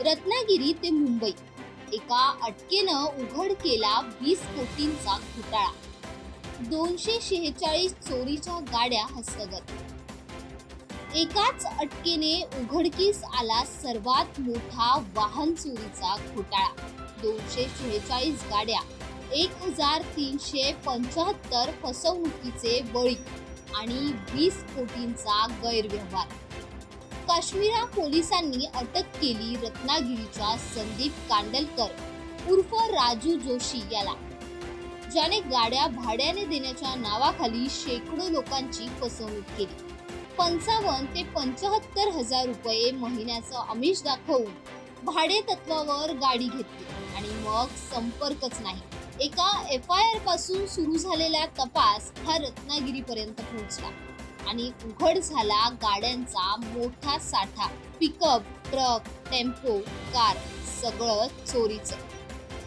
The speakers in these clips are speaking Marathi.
रत्नागिरी ते मुंबई. एका अटकेनं उघड केला वीस कोटींचा घोटाळा. दोनशे शेहेचाळीस चोरीच्या गाड्या हस्तगत. एकाच अटकेने उघडकीस आला सर्वात मोठा वाहन चोरीचा घोटाळा. दोनशे शेहेचाळीस गाड्या एक हजार तीनशे पंचाहत्तर फसवणुकीचे बळी आणि वीस कोटींचा गैरव्यवहार. काश्मीरा पोलिसांनी अटक केली रत्नागिरीचा संदीप कांडलकर उर्फ राजू जोशी याला. ज्याने गाड्या भाड्याने देण्याच्या नावाखाली शेकडो लोकांची फसवणूक केली. पंचावन्न ते पंचाहत्तर हजार रुपये महिन्याचं आमिष दाखवून भाडे तत्वावर गाडी घेतली आणि मग संपर्कच नाही. एका एफ आय आरपासून सुरू झालेला तपास हा रत्नागिरीपर्यंत पोहोचला. आणि उघड झाला गाड्यांचा मोठा साठा. पिकअप ट्रक टेम्पो कार सगळं चोरीचं.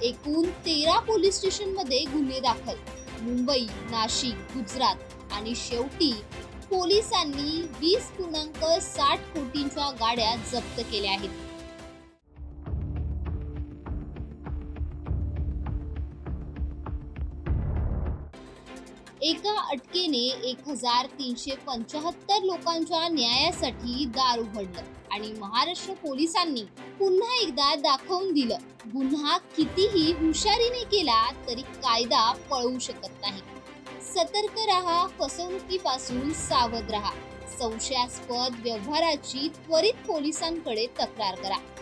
एकूण तेरा पोलीस स्टेशनमध्ये गुन्हे दाखल. मुंबई नाशिक गुजरात आणि शेवटी पोलिसांनी वीस पूर्णांक साठ कोटींच्या गाड्या जप्त केल्या आहेत. एका अटकेने एक हजार तीनशे पंचाहत्तर लोकांच्या न्यायासाठी दार उघडलं आणि महाराष्ट्र पोलिसांनी पुन्हा एकदा दाखवून दिलं. गुन्हा कितीही हुशारीने केला तरी कायदा पळवू शकत नाही. सतर्क राहा फसवणुकीपासून सावध राहा. संशयास्पद व्यवहाराची त्वरित पोलिसांकडे तक्रार करा.